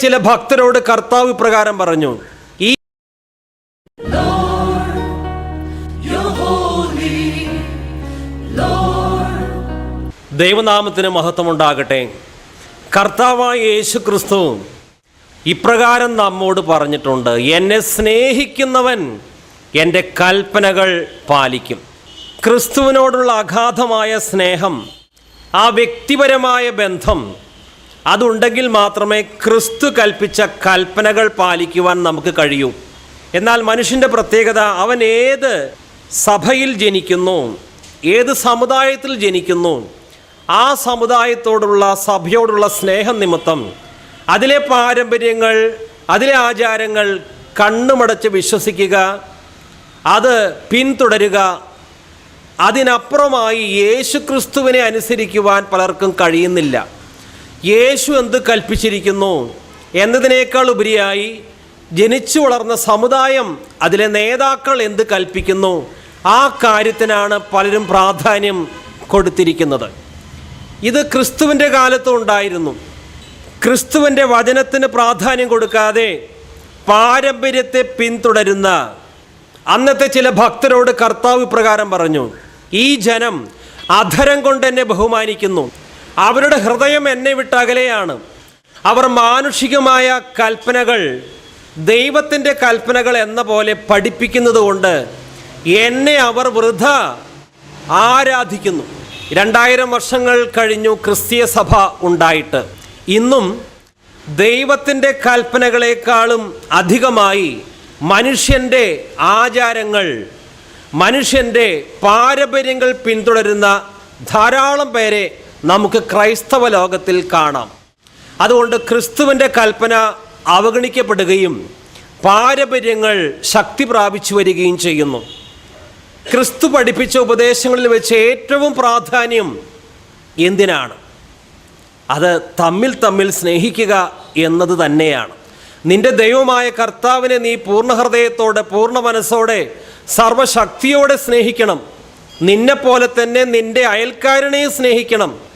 ചില ഭക്തരോട് കർത്താവ് പ്രകാരം പറഞ്ഞു ഈ ദൈവനാമത്തിന് മഹത്വമുണ്ടാകട്ടെ. കർത്താവായ യേശു ക്രിസ്തു ഇപ്രകാരം നമ്മോട് പറഞ്ഞിട്ടുണ്ട് എന്നെ സ്നേഹിക്കുന്നവൻ എന്റെ കൽപ്പനകൾ പാലിക്കും. ക്രിസ്തുവിനോടുള്ള അഗാധമായ സ്നേഹം ആ വ്യക്തിപരമായ ബന്ധം അതുണ്ടെങ്കിൽ മാത്രമേ ക്രിസ്തു കൽപ്പിച്ച കൽപ്പനകൾ പാലിക്കുവാൻ നമുക്ക് കഴിയൂ. എന്നാൽ മനുഷ്യന്റെ പ്രത്യേകത അവൻ ഏത് സഭയിൽ ജനിക്കുന്നു ഏത് സമുദായത്തിൽ ജനിക്കുന്നു ആ സമുദായത്തോടുള്ള സഭയോടുള്ള സ്നേഹം നിമിത്തം അതിലെ പാരമ്പര്യങ്ങൾ അതിലെ ആചാരങ്ങൾ കണ്ണുമടച്ച് വിശ്വസിക്കുക അത് പിന്തുടരുക അതിനപ്പുറമായി യേശുക്രിസ്തുവിനെ അനുസരിക്കുവാൻ പലർക്കും കഴിയുന്നില്ല. യേശു എന്ത് കൽപ്പിച്ചിരിക്കുന്നു എന്നതിനേക്കാൾ ഉപരിയായി ജനിച്ചു വളർന്ന സമുദായം അതിലെ നേതാക്കൾ എന്ത് കൽപ്പിക്കുന്നു? ആ കാര്യത്തിനാണ് പലരും പ്രാധാന്യം കൊടുത്തിരിക്കുന്നത്. ഇത് ക്രിസ്തുവിന്റെ കാലത്തും ഉണ്ടായിരുന്നു. ക്രിസ്തുവിന്റെ വചനത്തിന് പ്രാധാന്യം കൊടുക്കാതെ പാരമ്പര്യത്തെ പിന്തുടരുന്ന അന്നത്തെ ചില ഭക്തരോട് കർത്താവ് പ്രകാരം പറഞ്ഞു ഈ ജനം അധരം കൊണ്ട് എന്നെ ബഹുമാനിക്കുന്നു. അവരുടെ ഹൃദയം എന്നെ വിട്ടകലെയാണ്. അവർ മാനുഷികമായ കൽപ്പനകൾ ദൈവത്തിന്റെ കൽപ്പനകൾ എന്ന പോലെ പഠിപ്പിക്കുന്നത് കൊണ്ട് എന്നെ അവർ വൃഥ ആരാധിക്കുന്നു. രണ്ടായിരം വർഷങ്ങൾ കഴിഞ്ഞു ക്രിസ്തീയ സഭ ഉണ്ടായിട്ട്. ഇന്നും ദൈവത്തിന്റെ കൽപ്പനകളെക്കാളും അധികമായി മനുഷ്യന്റെ ആചാരങ്ങൾ മനുഷ്യന്റെ പാരമ്പര്യങ്ങൾ പിന്തുടരുന്ന ധാരാളം പേരെ നമുക്ക് ക്രൈസ്തവ ലോകത്തിൽ കാണാം. അതുകൊണ്ട് ക്രിസ്തുവിന്റെ കൽപ്പന അവഗണിക്കപ്പെടുകയും പാരമ്പര്യങ്ങൾ ശക്തി പ്രാപിച്ചു വരികയും ചെയ്യുന്നു. ക്രിസ്തു പഠിപ്പിച്ച ഉപദേശങ്ങളിൽ വെച്ച് ഏറ്റവും പ്രാധാന്യം എന്തിനാണ്? അത് തമ്മിൽ തമ്മിൽ സ്നേഹിക്കുക എന്നത് തന്നെയാണ്. നിന്റെ ദൈവമായ കർത്താവിനെ നീ പൂർണ ഹൃദയത്തോടെ പൂർണ മനസ്സോടെ സർവശക്തിയോടെ സ്നേഹിക്കണം. നിന്നെപ്പോലെ തന്നെ നിന്റെ അയൽക്കാരനെയും സ്നേഹിക്കണം.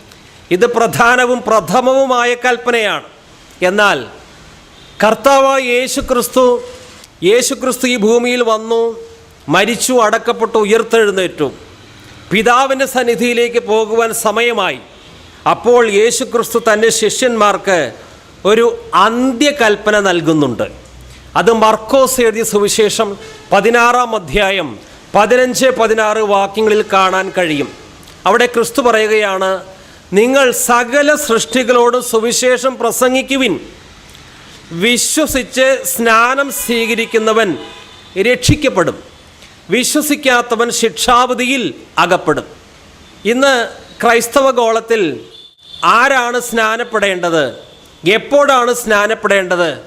ഇത് പ്രധാനവും പ്രഥമവുമായ കൽപ്പനയാണ്. എന്നാൽ കർത്താവായ യേശു ക്രിസ്തു യേശു ക്രിസ്തു ഈ ഭൂമിയിൽ വന്നു മരിച്ചു അടക്കപ്പെട്ടു ഉയർത്തെഴുന്നേറ്റു. പിതാവിന്റെ സന്നിധിയിലേക്ക് പോകുവാൻ സമയമായി. അപ്പോൾ യേശു ക്രിസ്തു തന്റെ ശിഷ്യന്മാർക്ക് ഒരു അന്ത്യകൽപ്പന നൽകുന്നുണ്ട്. അത് മർക്കോസ് എഴുതിയ സുവിശേഷം പതിനാറാം അധ്യായം പതിനഞ്ച് പതിനാറ് വാക്യങ്ങളിൽ കാണാൻ കഴിയും. അവിടെ ക്രിസ്തു പറയുകയാണ് നിങ്ങൾ സകല സൃഷ്ടികളോട് സുവിശേഷം പ്രസംഗിക്കുവിൻ. വിശ്വസിച്ച് സ്നാനം സ്വീകരിക്കുന്നവൻ രക്ഷിക്കപ്പെടും. വിശ്വസിക്കാത്തവൻ ശിക്ഷാവധിയിൽ അകപ്പെടും. ഇന്ന് ക്രൈസ്തവ ഗോളത്തിൽ ആരാണ് സ്നാനപ്പെടേണ്ടത്? എപ്പോഴാണ് സ്നാനപ്പെടേണ്ടത്?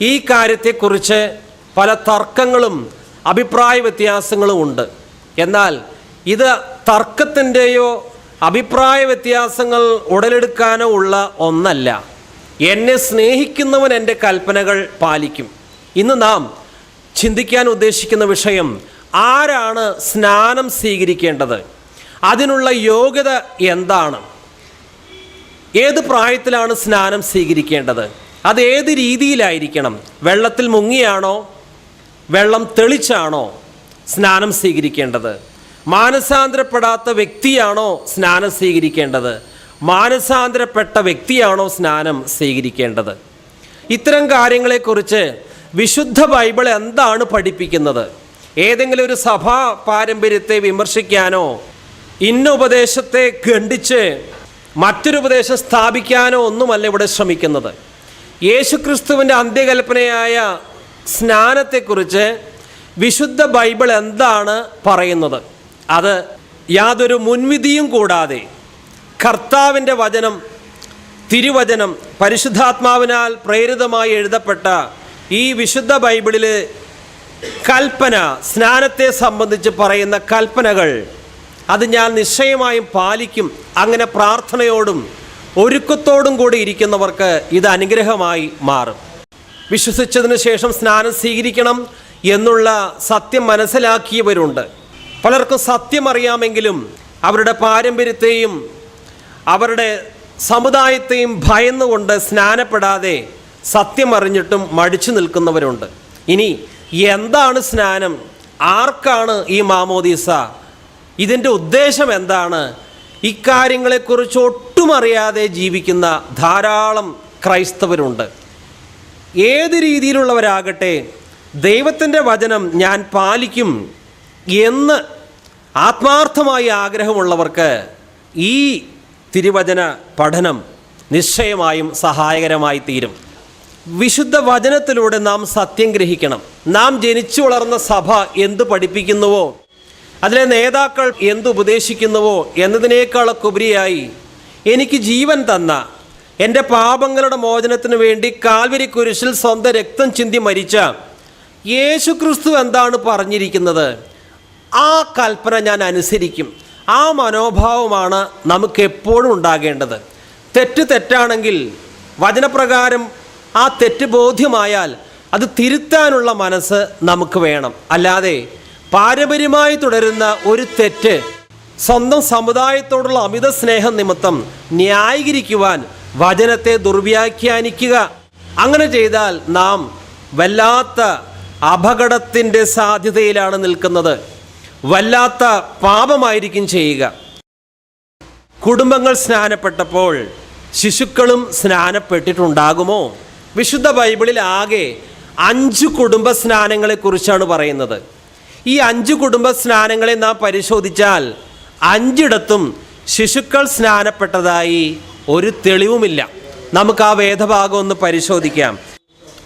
ഈ കാര്യത്തെക്കുറിച്ച് പല തർക്കങ്ങളും അഭിപ്രായ വ്യത്യാസങ്ങളും ഉണ്ട്. എന്നാൽ ഇത് തർക്കത്തിന്റെയോ അഭിപ്രായ വ്യത്യാസങ്ങൾ ഉടലെടുക്കാനോ ഉള്ള ഒന്നല്ല. എന്നെ സ്നേഹിക്കുന്നവൻ എന്റെ കൽപ്പനകൾ പാലിക്കും. ഇന്ന് നാം ചിന്തിക്കാൻ ഉദ്ദേശിക്കുന്ന വിഷയം ആരാണ് സ്നാനം സ്വീകരിക്കേണ്ടത്? അതിനുള്ള യോഗ്യത എന്താണ്? ഏത് പ്രായത്തിലാണ് സ്നാനം സ്വീകരിക്കേണ്ടത്? അത് ഏത് രീതിയിലായിരിക്കണം? വെള്ളത്തിൽ മുങ്ങിയാണോ? വെള്ളം തെളിച്ചാണോ സ്നാനം സ്വീകരിക്കേണ്ടത്? മാനസാന്തരപ്പെടാത്ത വ്യക്തിയാണോ സ്നാനം സ്വീകരിക്കേണ്ടത്? മാനസാന്തരപ്പെട്ട വ്യക്തിയാണോ സ്നാനം സ്വീകരിക്കേണ്ടത്? ഇത്തരം കാര്യങ്ങളെക്കുറിച്ച് വിശുദ്ധ ബൈബിൾ എന്താണ് പഠിപ്പിക്കുന്നത്? ഏതെങ്കിലും ഒരു സഭാ പാരമ്പര്യത്തെ വിമർശിക്കാനോ ഇന്ന ഉപദേശത്തെ ഖണ്ഡിച്ച് മറ്റൊരു ഉപദേശം സ്ഥാപിക്കാനോ ഒന്നുമല്ല ഇവിടെ ശ്രമിക്കുന്നത്. യേശുക്രിസ്തുവിന്റെ അന്ത്യകൽപ്പനയായ സ്നാനത്തെക്കുറിച്ച് വിശുദ്ധ ബൈബിൾ എന്താണ് പറയുന്നത്? അത് യാതൊരു മുൻവിധിയും കൂടാതെ കർത്താവിന്റെ വചനം തിരുവചനം പരിശുദ്ധാത്മാവിനാൽ പ്രേരിതമായി എഴുതപ്പെട്ട ഈ വിശുദ്ധ ബൈബിളിൽ കൽപ്പന സ്നാനത്തെ സംബന്ധിച്ച് പറയുന്ന കൽപ്പനകൾ അത് ഞാൻ നിശ്ചയമായും പാലിക്കും. അങ്ങനെ പ്രാർത്ഥനയോടും ഒരുക്കത്തോടും കൂടി ഇരിക്കുന്നവർക്ക് ഇത് അനുഗ്രഹമായി മാറും. വിശ്വസിച്ചതിന് ശേഷം സ്നാനം സ്വീകരിക്കണം എന്നുള്ള സത്യം മനസ്സിലാക്കിയവരുണ്ട്. പലർക്കും സത്യം അറിയാമെങ്കിലും അവരുടെ പാരമ്പര്യത്തെയും അവരുടെ സമുദായത്തെയും ഭയന്നുകൊണ്ട് സ്നാനപ്പെടാതെ സത്യം അറിഞ്ഞിട്ടും മടിച്ചു നിൽക്കുന്നവരുണ്ട്. ഇനി എന്താണ് സ്നാനം? ആർക്കാണ് ഈ മാമോദീസ? ഇതിന്റെ ഉദ്ദേശം എന്താണ്? ഇക്കാര്യങ്ങളെക്കുറിച്ച് ഒട്ടും അറിയാതെ ജീവിക്കുന്ന ധാരാളം ക്രൈസ്തവരുണ്ട്. ഏത് രീതിയിലുള്ളവരാകട്ടെ ദൈവത്തിന്റെ വചനം ഞാൻ പാലിക്കും എന്ന് ആത്മാർത്ഥമായി ആഗ്രഹമുള്ളവർക്ക് ഈ തിരുവചന പഠനം നിശ്ചയമായും സഹായകരമായി തീരും. വിശുദ്ധ വചനത്തിലൂടെ നാം സത്യം ഗ്രഹിക്കണം. നാം ജനിച്ചു വളർന്ന സഭ എന്ത് പഠിപ്പിക്കുന്നുവോ അതിലെ നേതാക്കൾ എന്ത് ഉപദേശിക്കുന്നുവോ എന്നതിനേക്കാളൊക്കെ ഉപരിയായി എനിക്ക് ജീവൻ തന്ന എന്റെ പാപങ്ങളുടെ മോചനത്തിന് വേണ്ടി കാൽവരി കുരിശിൽ സ്വന്തം രക്തം ചിന്തി മരിച്ച യേശു ക്രിസ്തു എന്താണ് പറഞ്ഞിരിക്കുന്നത്? ആ കൽപ്പന ഞാൻ അനുസരിക്കും. ആ മനോഭാവമാണ് നമുക്ക് എപ്പോഴും ഉണ്ടാകേണ്ടത്. തെറ്റ് തെറ്റാണെങ്കിൽ വചനപ്രകാരം ആ തെറ്റ് ബോധ്യമായാൽ അത് തിരുത്താനുള്ള മനസ്സ് നമുക്ക് വേണം. അല്ലാതെ പാരമ്പര്യമായി തുടരുന്ന ഒരു തെറ്റ് സ്വന്തം സമുദായത്തോടുള്ള അമിത സ്നേഹം നിമിത്തം ന്യായീകരിക്കുവാൻ വചനത്തെ ദുർവ്യാഖ്യാനിക്കുക. അങ്ങനെ ചെയ്താൽ നാം വല്ലാത്ത അപകടത്തിന്റെ സാധ്യതയിലാണ് നിൽക്കുന്നത്. വല്ലാത്ത പാപമായിരിക്കും ചെയ്യുക. കുടുംബങ്ങൾ സ്നാനപ്പെട്ടപ്പോൾ ശിശുക്കളും സ്നാനപ്പെട്ടിട്ടുണ്ടാകുമോ? വിശുദ്ധ ബൈബിളിൽ ആകെ അഞ്ച് കുടുംബ സ്നാനങ്ങളെക്കുറിച്ചാണ് പറയുന്നത്. ഈ അഞ്ച് കുടുംബ സ്നാനങ്ങളെ നാം പരിശോധിച്ചാൽ അഞ്ചിടത്തും ശിശുക്കൾ സ്നാനപ്പെട്ടതായി ഒരു തെളിവുമില്ല. നമുക്ക് ആ വേദഭാഗം ഒന്ന് പരിശോധിക്കാം.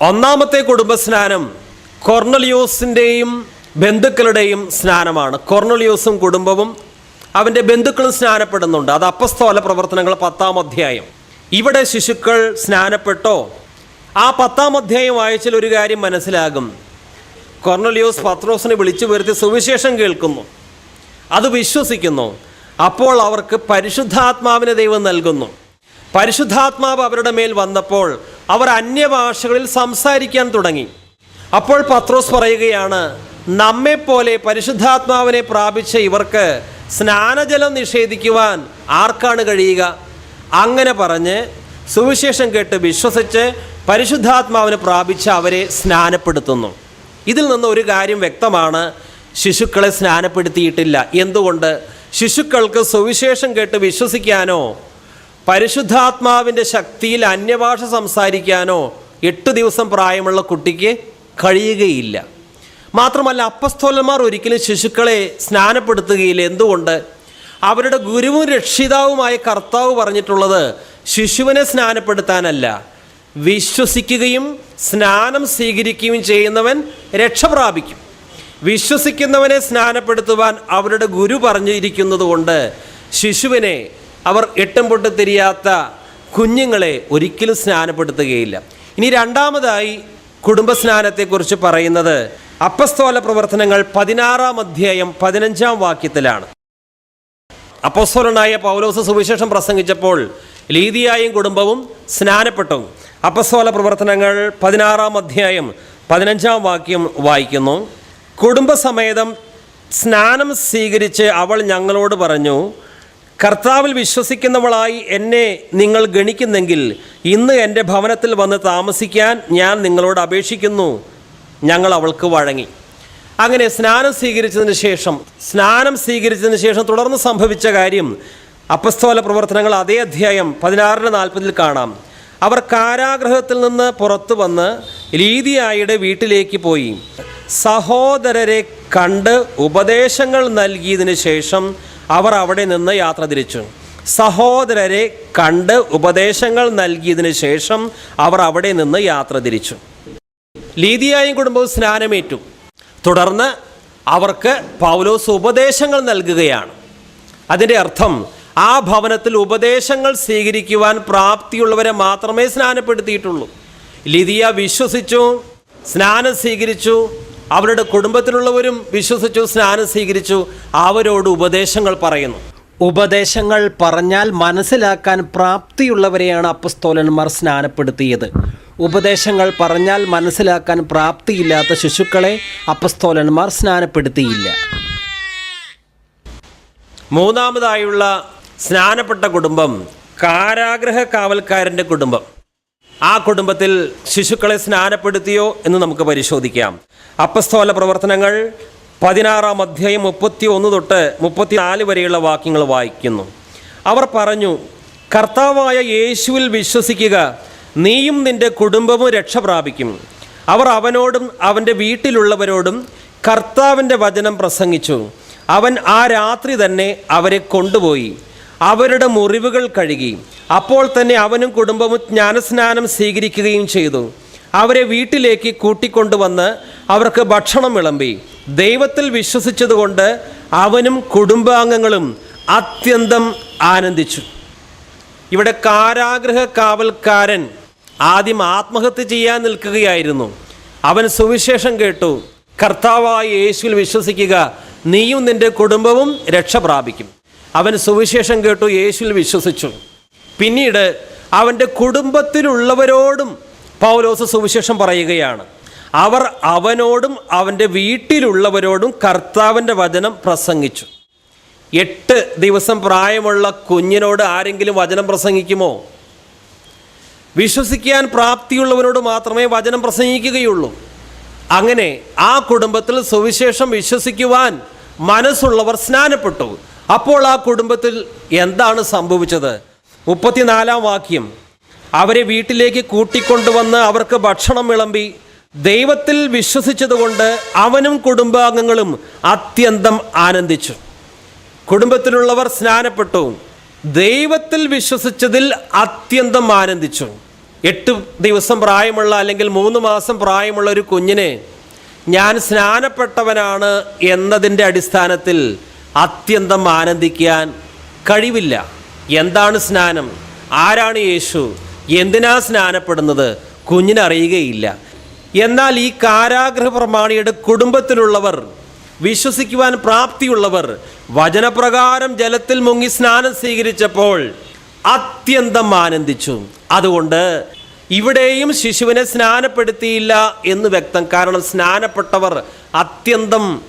ഒന്നാമത്തെ കുടുംബ സ്നാനം കൊർണലിയോസിന്റെയും ബന്ധുക്കളുടെയും സ്നാനമാണ്. കൊർണലിയൂസും കുടുംബവും അവന്റെ ബന്ധുക്കളും സ്നാനപ്പെടുന്നുണ്ട്. അത് അപ്പസ്തോല പ്രവർത്തനങ്ങൾ പത്താം അധ്യായം. ഇവിടെ ശിശുക്കൾ സ്നാനപ്പെട്ടോ? ആ പത്താം അധ്യായം വായിച്ചാൽ ഒരു കാര്യം മനസ്സിലാകും. കൊർണലിയോസ് പത്രോസിനെ വിളിച്ചു വരുത്തി സുവിശേഷം കേൾക്കുന്നു. അത് വിശ്വസിക്കുന്നു. അപ്പോൾ അവർക്ക് പരിശുദ്ധാത്മാവിനെ ദൈവം നൽകുന്നു. പരിശുദ്ധാത്മാവ് അവരുടെ മേൽ വന്നപ്പോൾ അവർ അന്യഭാഷകളിൽ സംസാരിക്കാൻ തുടങ്ങി. അപ്പോൾ പത്രോസ് പറയുകയാണ് നമ്മെപ്പോലെ പരിശുദ്ധാത്മാവിനെ പ്രാപിച്ച ഇവർക്ക് സ്നാനജലം നിഷേധിക്കുവാൻ ആർക്കാണ് കഴിയുക? അങ്ങനെ പറഞ്ഞ് സുവിശേഷം കേട്ട് വിശ്വസിച്ച് പരിശുദ്ധാത്മാവിനെ പ്രാപിച്ച അവരെ സ്നാനപ്പെടുത്തുന്നു. ഇതിൽ നിന്ന് ഒരു കാര്യം വ്യക്തമാണ്. ശിശുക്കളെ സ്നാനപ്പെടുത്തിയിട്ടില്ല. എന്തുകൊണ്ട്? ശിശുക്കൾക്ക് സുവിശേഷം കേട്ട് വിശ്വസിക്കാനോ പരിശുദ്ധാത്മാവിന്റെ ശക്തിയിൽ അന്യഭാഷ സംസാരിക്കാനോ എട്ട് ദിവസം പ്രായമുള്ള കുട്ടിക്ക് കഴിയുകയില്ല. മാത്രമല്ല അപ്പസ്തോലന്മാർ ഒരിക്കലും ശിശുക്കളെ സ്നാനപ്പെടുത്തുകയില്ല. എന്തുകൊണ്ട്? അവരുടെ ഗുരുവും രക്ഷിതാവുമായ കർത്താവ് പറഞ്ഞിട്ടുള്ളത് ശിശുവിനെ സ്നാനപ്പെടുത്താനല്ല. വിശ്വസിക്കുകയും സ്നാനം സ്വീകരിക്കുകയും ചെയ്യുന്നവൻ രക്ഷ പ്രാപിക്കും. വിശ്വസിക്കുന്നവനെ സ്നാനപ്പെടുത്തുവാൻ അവരുടെ ഗുരു പറഞ്ഞിരിക്കുന്നത് കൊണ്ട് ശിശുവിനെ അവർ എട്ടും പൊട്ട് തിരിയാത്ത കുഞ്ഞുങ്ങളെ ഒരിക്കലും സ്നാനപ്പെടുത്തുകയില്ല. ഇനി രണ്ടാമതായി കുടുംബ സ്നാനത്തെക്കുറിച്ച് പറയുന്നത് അപ്പസ്തോല പ്രവർത്തനങ്ങൾ പതിനാറാം അധ്യായം പതിനഞ്ചാം വാക്യത്തിലാണ്. അപ്പസ്തോലനായ പൗലോസ് സുവിശേഷം പ്രസംഗിച്ചപ്പോൾ ലീതിയായും കുടുംബവും സ്നാനപ്പെട്ടു. അപ്പസ്തോല പ്രവർത്തനങ്ങൾ പതിനാറാം അധ്യായം പതിനഞ്ചാം വാക്യം വായിക്കുന്നു. കുടുംബസമേതം സ്നാനം സ്വീകരിച്ച് അവൾ ഞങ്ങളോട് പറഞ്ഞു കർത്താവിൽ വിശ്വസിക്കുന്നവളായി എന്നെ നിങ്ങൾ ഗണിക്കുന്നെങ്കിൽ ഇന്ന് എന്റെ ഭവനത്തിൽ വന്ന് താമസിക്കാൻ ഞാൻ നിങ്ങളോട് അപേക്ഷിക്കുന്നു. ഞങ്ങൾ അവൾക്ക് വഴങ്ങി. അങ്ങനെ സ്നാനം സ്വീകരിച്ചതിന് ശേഷം സ്നാനം സ്വീകരിച്ചതിന് ശേഷം തുടർന്ന് സംഭവിച്ച കാര്യം അപ്പസ്തോല പ്രവർത്തനങ്ങൾ അതേ അധ്യായം പതിനാറിന് നാൽപ്പതിൽ കാണാം. അവർ കാരാഗ്രഹത്തിൽ നിന്ന് പുറത്തു വന്ന് ലീതിയായുടെ വീട്ടിലേക്ക് പോയി. സഹോദരരെ കണ്ട് ഉപദേശങ്ങൾ നൽകിയതിന് ശേഷം അവർ അവിടെ നിന്ന് യാത്ര തിരിച്ചു. സഹോദരരെ കണ്ട് ഉപദേശങ്ങൾ നൽകിയതിന് ശേഷം അവർ അവിടെ നിന്ന് യാത്ര തിരിച്ചു. ലീതിയായും കുടുംബവും സ്നാനമേറ്റു. തുടർന്ന് അവർക്ക് പൗലോസ് ഉപദേശങ്ങൾ നൽകുകയാണ്. അതിന്റെ അർത്ഥം ആ ഭവനത്തിൽ ഉപദേശങ്ങൾ സ്വീകരിക്കുവാൻ പ്രാപ്തിയുള്ളവരെ മാത്രമേ സ്നാനപ്പെടുത്തിയിട്ടുള്ളൂ. ലിതിയ വിശ്വസിച്ചു സ്നാനം സ്വീകരിച്ചു അവരുടെ കുടുംബത്തിലുള്ളവരും വിശ്വസിച്ചു സ്നാനം സ്വീകരിച്ചു അവരോട് ഉപദേശങ്ങൾ പറയുന്നു. ഉപദേശങ്ങൾ പറഞ്ഞാൽ മനസ്സിലാക്കാൻ പ്രാപ്തിയുള്ളവരെയാണ് അപ്പസ്തോലന്മാർ സ്നാനപ്പെടുത്തിയത്. ഉപദേശങ്ങൾ പറഞ്ഞാൽ മനസ്സിലാക്കാൻ പ്രാപ്തിയില്ലാത്ത ശിശുക്കളെ അപ്പസ്തോലന്മാർ സ്നാനപ്പെടുത്തിയില്ല. മൂന്നാമതായുള്ള സ്നാനപ്പെട്ട കുടുംബം കാരാഗ്രഹ കാവൽക്കാരന്റെ കുടുംബം. ആ കുടുംബത്തിൽ ശിശുക്കളെ സ്നാനപ്പെടുത്തിയോ എന്ന് നമുക്ക് പരിശോധിക്കാം. അപ്പസ്തോല പ്രവർത്തനങ്ങൾ പതിനാറാം അധ്യായം മുപ്പത്തി ഒന്ന് തൊട്ട് മുപ്പത്തിനാല് വരെയുള്ള വാക്യങ്ങൾ വായിക്കുന്നു. അവർ പറഞ്ഞു കർത്താവായ യേശുവിൽ വിശ്വസിക്കുക നീയും നിന്റെ കുടുംബവും രക്ഷ പ്രാപിക്കും. അവർ അവനോടും അവന്റെ വീട്ടിലുള്ളവരോടും കർത്താവിന്റെ വചനം പ്രസംഗിച്ചു. അവൻ ആ രാത്രി തന്നെ അവരെ കൊണ്ടുപോയി. അവരുടെ മുറിവുകൾ കഴുകി. അപ്പോൾ തന്നെ അവനും കുടുംബവും ജ്ഞാനസ്നാനം സ്വീകരിക്കുകയും ചെയ്തു. അവരെ വീട്ടിലേക്ക് കൂട്ടിക്കൊണ്ടുവന്ന് അവർക്ക് ഭക്ഷണം വിളമ്പി. ദൈവത്തിൽ വിശ്വസിച്ചതുകൊണ്ട് അവനും കുടുംബാംഗങ്ങളും അത്യന്തം ആനന്ദിച്ചു. ഇവിടെ കാരാഗ്രഹ കാവൽക്കാരൻ ആദ്യം ആത്മഹത്യ ചെയ്യാൻ നിൽക്കുകയായിരുന്നു. അവൻ സുവിശേഷം കേട്ടു കർത്താവായ യേശുവിൽ വിശ്വസിക്കുക നീയും നിന്റെ കുടുംബവും രക്ഷ പ്രാപിക്കും. അവൻ സുവിശേഷം കേട്ടു യേശുവിൽ വിശ്വസിച്ചു. പിന്നീട് അവന്റെ കുടുംബത്തിലുള്ളവരോടും പൗലോസ് സുവിശേഷം പറയുകയാണ്. അവർ അവനോടും അവന്റെ വീട്ടിലുള്ളവരോടും കർത്താവിന്റെ വചനം പ്രസംഗിച്ചു. എട്ട് ദിവസം പ്രായമുള്ള കുഞ്ഞിനോട് ആരെങ്കിലും വചനം പ്രസംഗിക്കുമോ? വിശ്വസിക്കാൻ പ്രാപ്തിയുള്ളവരോട് മാത്രമേ വചനം പ്രസംഗിക്കുകയുള്ളൂ. അങ്ങനെ ആ കുടുംബത്തിൽ സുവിശേഷം വിശ്വസിക്കുവാൻ മനസ്സുള്ളവർ സ്നാനപ്പെട്ടു. അപ്പോൾ ആ കുടുംബത്തിൽ എന്താണ് സംഭവിച്ചത്? മുപ്പത്തിനാലാം വാക്യം. അവരെ വീട്ടിലേക്ക് കൂട്ടിക്കൊണ്ടുവന്ന് അവർക്ക് ഭക്ഷണം വിളമ്പി ദൈവത്തിൽ വിശ്വസിച്ചതുകൊണ്ട് അവനും കുടുംബാംഗങ്ങളും അത്യന്തം ആനന്ദിച്ചു. കുടുംബത്തിലുള്ളവർ സ്നാനപ്പെട്ടു. ദൈവത്തിൽ വിശ്വസിച്ചതിൽ അത്യന്തം ആനന്ദിച്ചു. എട്ട് ദിവസം പ്രായമുള്ള അല്ലെങ്കിൽ മൂന്ന് മാസം പ്രായമുള്ള ഒരു കുഞ്ഞിനെ ഞാൻ സ്നാനപ്പെട്ടവനാണ് എന്നതിന്റെ അടിസ്ഥാനത്തിൽ അത്യന്തം ആനന്ദിക്കാൻ കഴിവില്ല. എന്താണ് സ്നാനം? ആരാണ് യേശു? എന്തിനാ സ്നാനപ്പെടുന്നത്? കുഞ്ഞിനറിയുകയില്ല എന്നാൽ ഈ കാരാഗ്രഹ പ്രമാണിയുടെ കുടുംബത്തിലുള്ളവർ വിശ്വസിക്കുവാൻ പ്രാപ്തിയുള്ളവർ വചനപ്രകാരം ജലത്തിൽ മുങ്ങി സ്നാനം സ്വീകരിച്ചപ്പോൾ അത്യന്തം ആനന്ദിച്ചു. അതുകൊണ്ട് ഇവിടെയും ശിശുവിനെ സ്നാനപ്പെടുത്തിയില്ല എന്ന് വ്യക്തം. കാരണം സ്നാനപ്പെട്ടവർ അത്യന്തം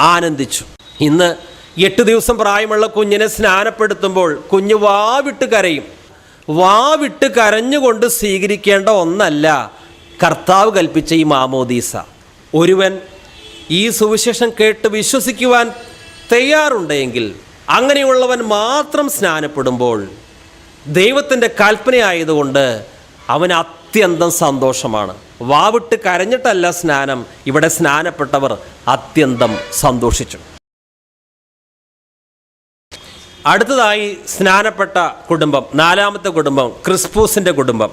ആനന്ദിച്ചു. ഇന്ന് എട്ട് ദിവസം പ്രായമുള്ള കുഞ്ഞിനെ സ്നാനപ്പെടുത്തുമ്പോൾ കുഞ്ഞ് വാവിട്ട് കരയും. വാവിട്ട് കരഞ്ഞുകൊണ്ട് സ്വീകരിക്കേണ്ട ഒന്നല്ല കർത്താവ് കൽപ്പിച്ച ഈ മാമോദീസ. ഒരുവൻ ഈ സുവിശേഷം കേട്ട് വിശ്വസിക്കുവാൻ തയ്യാറുണ്ടെങ്കിൽ അങ്ങനെയുള്ളവൻ മാത്രം സ്നാനപ്പെടുമ്പോൾ ദൈവത്തിന്റെ കൽപ്പനയായതുകൊണ്ട് അവൻ അത്യന്തം സന്തോഷമാണ്. വാവിട്ട് കരഞ്ഞിട്ടല്ല സ്നാനം ഇവിടെ സ്നാനപ്പെട്ടവർ അത്യന്തം സന്തോഷിച്ചു. അടുത്തതായി സ്നാനപ്പെട്ട കുടുംബം നാലാമത്തെ കുടുംബം ക്രിസ്പൂസിന്റെ കുടുംബം.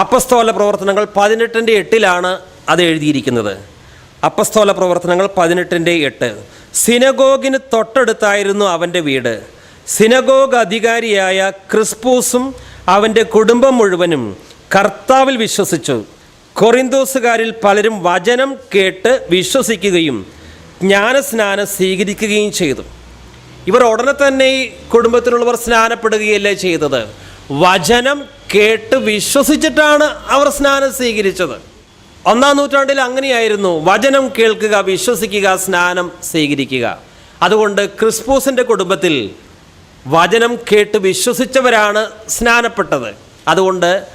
അപ്പസ്തോല പ്രവർത്തനങ്ങൾ പതിനെട്ടിന്റെ എട്ടിലാണ് അത് എഴുതിയിരിക്കുന്നത്. അപ്പസ്തോല പ്രവർത്തനങ്ങൾ പതിനെട്ടിന്റെ എട്ട്. സിനഗോഗിന് തൊട്ടടുത്തായിരുന്നു അവന്റെ വീട്. സിനഗോഗ് അധികാരിയായ ക്രിസ്പൂസും അവന്റെ കുടുംബം മുഴുവനും കർത്താവിൽ വിശ്വസിച്ചു. കൊറിന്തോസുകാരിൽ പലരും വചനം കേട്ട് വിശ്വസിക്കുകയും ജ്ഞാനസ്നാനം സ്വീകരിക്കുകയും ചെയ്തു. ഇവർ ഉടനെ തന്നെ ഈ കുടുംബത്തിലുള്ളവർ സ്നാനപ്പെടുകയല്ലേ ചെയ്തത്? വചനം കേട്ട് വിശ്വസിച്ചിട്ടാണ് അവർ സ്നാനം സ്വീകരിച്ചത്. ഒന്നാം നൂറ്റാണ്ടിൽ അങ്ങനെയായിരുന്നു. വചനം കേൾക്കുക വിശ്വസിക്കുക സ്നാനം സ്വീകരിക്കുക. അതുകൊണ്ട് ക്രിസ്പൂസിന്റെ കുടുംബത്തിൽ വചനം കേട്ട് വിശ്വസിച്ചവരാണ് സ്നാനപ്പെട്ടത്. അതുകൊണ്ട്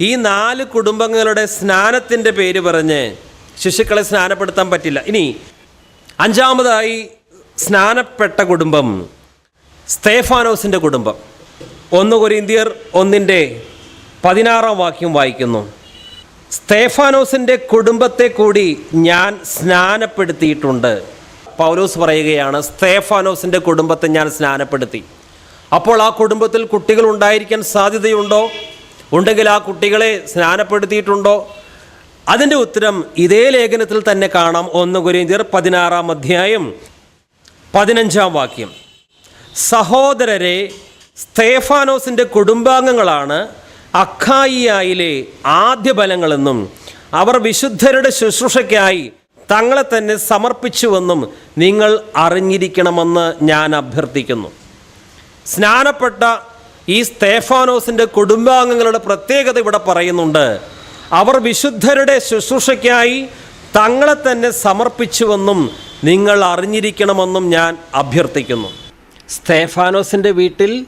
ഈ നാല് കുടുംബങ്ങളുടെ സ്നാനത്തിന്റെ പേര് പറഞ്ഞ് ശിശുക്കളെ സ്നാനപ്പെടുത്താൻ പറ്റില്ല. ഇനി അഞ്ചാമതായി സ്നാനപ്പെട്ട കുടുംബം സ്തേഫാനോസിന്റെ കുടുംബം. ഒന്ന് കൊരിന്തിയർ ഒന്നിന്റെ പതിനാറാം വാക്യം വായിക്കുന്നു. സ്തേഫാനോസിന്റെ കുടുംബത്തെ കൂടി ഞാൻ സ്നാനപ്പെടുത്തിയിട്ടുണ്ട്. പൗലോസ് പറയുകയാണ് സ്തേഫാനോസിന്റെ കുടുംബത്തെ ഞാൻ സ്നാനപ്പെടുത്തി. അപ്പോൾ ആ കുടുംബത്തിൽ കുട്ടികൾ ഉണ്ടായിരിക്കാൻ സാധ്യതയുണ്ടോ? ഉണ്ടെങ്കിൽ ആ കുട്ടികളെ സ്നാനപ്പെടുത്തിയിട്ടുണ്ടോ? അതിന്റെ ഉത്തരം ഇതേ ലേഖനത്തിൽ തന്നെ കാണാം. ഒന്ന് കുരീന്തിയർ പതിനാറാം അധ്യായം പതിനഞ്ചാം വാക്യം. സഹോദരരെ സ്തേഫാനോസിന്റെ കുടുംബാംഗങ്ങളാണ് അഖായിയായിലെ ആദ്യ ബലങ്ങളെന്നും അവർ വിശുദ്ധരുടെ ശുശ്രൂഷയ്ക്കായി തങ്ങളെ തന്നെ സമർപ്പിച്ചുവെന്നും നിങ്ങൾ അറിഞ്ഞിരിക്കണമെന്ന് ഞാൻ അഭ്യർത്ഥിക്കുന്നു. സ്നാനപ്പെട്ട ഈ സ്തേഫാനോസിന്റെ കുടുംബാംഗങ്ങളുടെ പ്രത്യേകത ഇവിടെ പറയുന്നുണ്ട്. അവർ വിശുദ്ധരുടെ ശുശ്രൂഷയ്ക്കായി തങ്ങളെ തന്നെ സമർപ്പിച്ചുവെന്നും നിങ്ങൾ അറിഞ്ഞിരിക്കണമെന്നും ഞാൻ അഭ്യർത്ഥിക്കുന്നു. സ്തേഫാനോസിന്റെ വീട്ടിൽ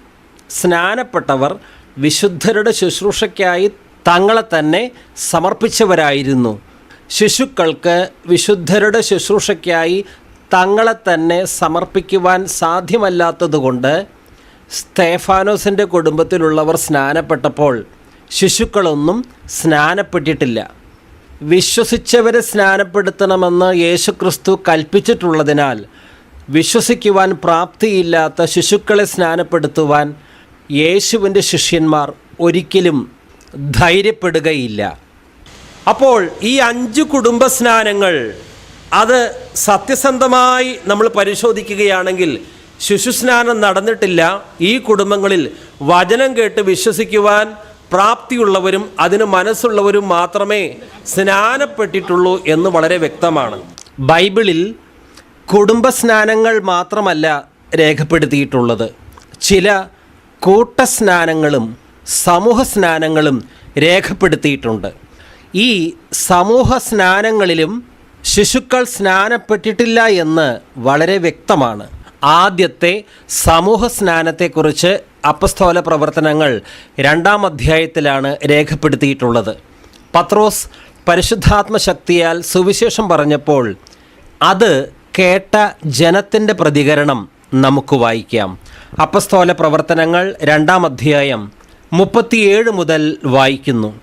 സ്നാനപ്പെട്ടവർ വിശുദ്ധരുടെ ശുശ്രൂഷയ്ക്കായി തങ്ങളെ തന്നെ സമർപ്പിച്ചവരായിരുന്നു. ശിശുക്കൾക്ക് വിശുദ്ധരുടെ ശുശ്രൂഷയ്ക്കായി തങ്ങളെ തന്നെ സമർപ്പിക്കുവാൻ സാധ്യമല്ലാത്തതുകൊണ്ട് സ്തേഫാനോസിന്റെ കുടുംബത്തിലുള്ളവർ സ്നാനപ്പെട്ടപ്പോൾ ശിശുക്കളൊന്നും സ്നാനപ്പെട്ടിട്ടില്ല. വിശ്വസിച്ചവരെ സ്നാനപ്പെടുത്തണമെന്ന് യേശുക്രിസ്തു കൽപ്പിച്ചിട്ടുള്ളതിനാൽ വിശ്വസിക്കുവാൻ പ്രാപ്തിയില്ലാത്ത ശിശുക്കളെ സ്നാനപ്പെടുത്തുവാൻ യേശുവിന്റെ ശിഷ്യന്മാർ ഒരിക്കലും ധൈര്യപ്പെടുകയില്ല. അപ്പോൾ ഈ അഞ്ച് കുടുംബ സ്നാനങ്ങൾ അത് സത്യസന്ധമായി നമ്മൾ പരിശോധിക്കുകയാണെങ്കിൽ ശിശുസ്നാനം നടന്നിട്ടില്ല. ഈ കുടുംബങ്ങളിൽ വചനം കേട്ട് വിശ്വസിക്കുവാൻ പ്രാപ്തിയുള്ളവരും അതിന് മനസ്സുള്ളവരും മാത്രമേ സ്നാനപ്പെട്ടിട്ടുള്ളൂ എന്ന് വളരെ വ്യക്തമാണ്. ബൈബിളിൽ കുടുംബ സ്നാനങ്ങൾ മാത്രമല്ല രേഖപ്പെടുത്തിയിട്ടുള്ളത്. ചില കൂട്ടസ്നാനങ്ങളും സമൂഹ സ്നാനങ്ങളും രേഖപ്പെടുത്തിയിട്ടുണ്ട്. ഈ സമൂഹ സ്നാനങ്ങളിലും ശിശുക്കൾ സ്നാനപ്പെട്ടിട്ടില്ല എന്ന് വളരെ വ്യക്തമാണ്. ആദ്യത്തെ സമൂഹ സ്നാനത്തെക്കുറിച്ച് അപ്പസ്തോല പ്രവർത്തനങ്ങൾ രണ്ടാം അധ്യായത്തിലാണ് രേഖപ്പെടുത്തിയിട്ടുള്ളത്. പത്രോസ് പരിശുദ്ധാത്മശക്തിയാൽ സുവിശേഷം പറഞ്ഞപ്പോൾ അത് കേട്ട ജനത്തിന്റെ പ്രതികരണം നമുക്ക് വായിക്കാം. അപ്പസ്തോല പ്രവർത്തനങ്ങൾ രണ്ടാം അധ്യായം മുപ്പത്തിയേഴ് മുതൽ വായിക്കുന്നു.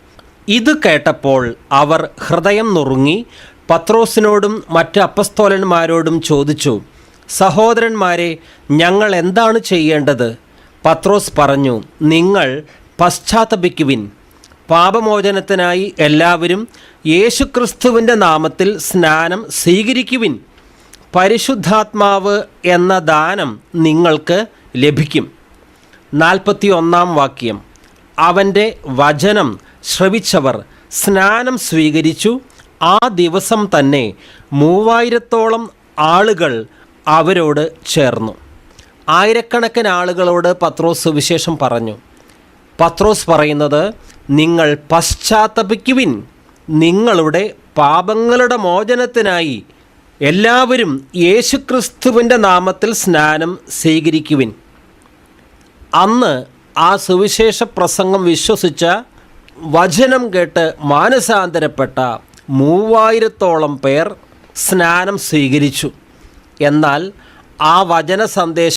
ഇത് കേട്ടപ്പോൾ അവർ ഹൃദയം നുറുങ്ങി പത്രോസിനോടും മറ്റ് അപ്പസ്തോലന്മാരോടും ചോദിച്ചു സഹോദരന്മാരെ ഞങ്ങൾ എന്താണ് ചെയ്യേണ്ടത്? പത്രോസ് പറഞ്ഞു നിങ്ങൾ പശ്ചാത്തപിക്കുവിൻ. പാപമോചനത്തിനായി എല്ലാവരും യേശുക്രിസ്തുവിന്റെ നാമത്തിൽ സ്നാനം സ്വീകരിക്കുവിൻ. പരിശുദ്ധാത്മാവ് എന്ന ദാനം നിങ്ങൾക്ക് ലഭിക്കും. നാൽപ്പത്തി ഒന്നാം വാക്യം. അവന്റെ വചനം ശ്രവിച്ചവർ സ്നാനം സ്വീകരിച്ചു. ആ ദിവസം തന്നെ മൂവായിരത്തോളം ആളുകൾ അവരോട് ചേർന്നു. ആയിരക്കണക്കിന് ആളുകളോട് പത്രോസ് സുവിശേഷം പറഞ്ഞു. പത്രോസ് പറയുന്നത് നിങ്ങൾ പശ്ചാത്തപിക്കുവിൻ. നിങ്ങളുടെ പാപങ്ങളുടെ മോചനത്തിനായി എല്ലാവരും യേശുക്രിസ്തുവിന്റെ നാമത്തിൽ സ്നാനം സ്വീകരിക്കുവിൻ. അന്ന് ആ സുവിശേഷ പ്രസംഗം വിശ്വസിച്ച വചനം കേട്ട് മാനസാന്തരപ്പെട്ട മൂവായിരത്തോളം പേർ സ്നാനം സ്വീകരിച്ചു. എന്നാൽ ആ വചന സന്ദേശം